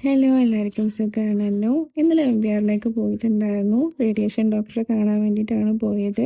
Hello എല്ലാവർക്കും സുഖമാണല്ലോ ഇന്നലെ എം ബി ആറിലേക്ക് പോയിട്ടുണ്ടായിരുന്നു. റേഡിയേഷൻ ഡോക്ടറെ കാണാൻ വേണ്ടിയിട്ടാണ് പോയത്.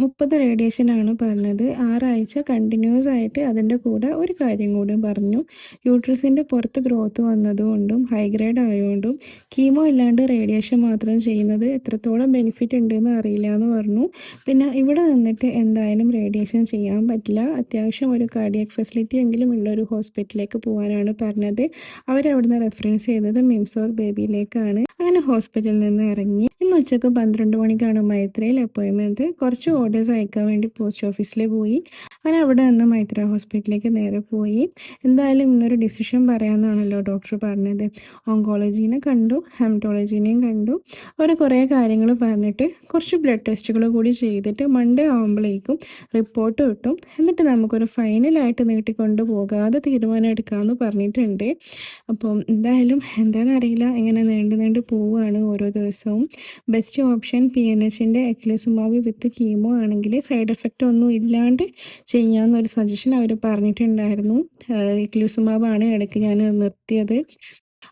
മുപ്പത് റേഡിയേഷനാണ് പറഞ്ഞത്. ആറാഴ്ച കണ്ടിന്യൂസ് ആയിട്ട് അതിന്റെ കൂടെ ഒരു കാര്യം കൂടി പറഞ്ഞു. യൂട്രസിന്റെ പുറത്ത് ഗ്രോത്ത് വന്നതുകൊണ്ടും ഹൈ ഗ്രേഡ് ആയതുകൊണ്ടും കീമോ ഇല്ലാണ്ട് റേഡിയേഷൻ മാത്രം ചെയ്യുന്നത് എത്രത്തോളം ബെനിഫിറ്റ് ഉണ്ടെന്ന് അറിയില്ല എന്ന് പറഞ്ഞു. പിന്നെ ഇവിടെ നിന്നിട്ട് എന്തായാലും റേഡിയേഷൻ ചെയ്യാൻ പറ്റില്ല. അത്യാവശ്യം ഒരു കാർഡിയക് ഫെസിലിറ്റി എങ്കിലും ഉള്ള ഒരു ഹോസ്പിറ്റലിലേക്ക് പോകാനാണ് പറഞ്ഞത്. അവരവിടുന്ന് റെഫറൻസ് ചെയ്തത് മിംസോർ ബേബിയിലേക്കാണ്. അങ്ങനെ ഹോസ്പിറ്റലിൽ നിന്ന് ഇറങ്ങി. ഇന്ന് ഉച്ചയ്ക്ക് പന്ത്രണ്ട് മണിക്കാണ് മൈത്രയിൽ അപ്പോയിൻമെന്റ്. കുറച്ച് ഓർഡേഴ്സ് അയക്കാൻ വേണ്ടി പോസ്റ്റ് ഓഫീസിൽ പോയി. അങ്ങനെ അവിടെ നിന്ന് മൈത്ര ഹോസ്പിറ്റലിലേക്ക് നേരെ പോയി. എന്തായാലും ഇന്നൊരു ഡിസിഷൻ പറയാമെന്നാണല്ലോ ഡോക്ടർ പറഞ്ഞത്. ഓങ്കോളജീനെ കണ്ടു ഹെമറ്റോളജീനെയും കണ്ടു. അവർ കുറേ കാര്യങ്ങൾ പറഞ്ഞിട്ട് കുറച്ച് ബ്ലഡ് ടെസ്റ്റുകൾ കൂടി ചെയ്തിട്ട് മൺഡേ ആകുമ്പോഴേക്കും റിപ്പോർട്ട് കിട്ടും. എന്നിട്ട് നമുക്കൊരു ഫൈനലായിട്ട് നീട്ടിക്കൊണ്ട് പോകാതെ തീരുമാനം എടുക്കാമെന്ന് പറഞ്ഞിട്ടുണ്ട്. അപ്പം എന്തായാലും എന്താണെന്നറിയില്ല ഇങ്ങനെ നീണ്ടു നീണ്ടു പോവുകയാണ് ഓരോ ദിവസവും. ബെസ്റ്റ് ഓപ്ഷൻ പി എൻ എച്ചിന്റെ എക്ലോസുമാവി വിത്ത് കീമോ ആണെങ്കിൽ സൈഡ് എഫക്റ്റ് ഒന്നും ഇല്ലാണ്ട് ചെയ്യാമെന്നൊരു സജഷൻ അവർ പറഞ്ഞിട്ടുണ്ടായിരുന്നു. ആണ് ഇടയ്ക്ക് ഞാൻ നിർത്തിയത്.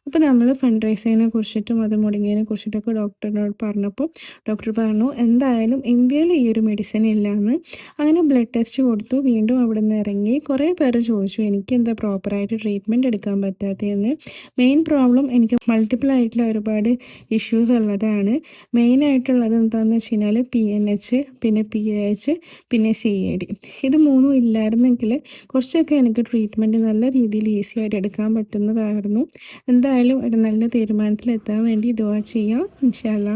അപ്പോൾ നമ്മൾ ഫണ്ട് റൈസിങ്ങിനെ കുറിച്ചിട്ടും അത് മുടങ്ങിയതിനെ കുറിച്ചിട്ടൊക്കെ ഡോക്ടറിനോട് പറഞ്ഞപ്പോൾ ഡോക്ടർ പറഞ്ഞു എന്തായാലും ഇന്ത്യയിൽ ഈ ഒരു മെഡിസിൻ ഇല്ലയെന്ന് അങ്ങനെ ബ്ലഡ് ടെസ്റ്റ് കൊടുത്തു. വീണ്ടും അവിടെ നിന്ന് ഇറങ്ങി. കുറേ പേര് ചോദിച്ചു എനിക്ക് എന്താ പ്രോപ്പറായിട്ട് ട്രീറ്റ്മെന്റ് എടുക്കാൻ പറ്റാത്തതെന്ന്? മെയിൻ പ്രോബ്ലം എനിക്ക് മൾട്ടിപ്പിൾ ആയിട്ടുള്ള ഒരുപാട് ഇഷ്യൂസ് ഉള്ളതാണ്. മെയിൻ ആയിട്ടുള്ളത് എന്താണെന്ന് വെച്ച് കഴിഞ്ഞാൽ പി എൻ എച്ച് പിന്നെ പി എച്ച് പിന്നെ സി എ ഡി ഇത് മൂന്നും ഇല്ലായിരുന്നെങ്കിൽ കുറച്ചൊക്കെ എനിക്ക് ട്രീറ്റ്മെന്റ് നല്ല രീതിയിൽ ഈസി ആയിട്ട് എടുക്കാൻ പറ്റുന്നതായിരുന്നു. എന്തായാലും ഒരു നല്ല തീരുമാനത്തിലെത്താൻ വേണ്ടി ദുവാ ചെയ്യാം ഇൻഷാല്ല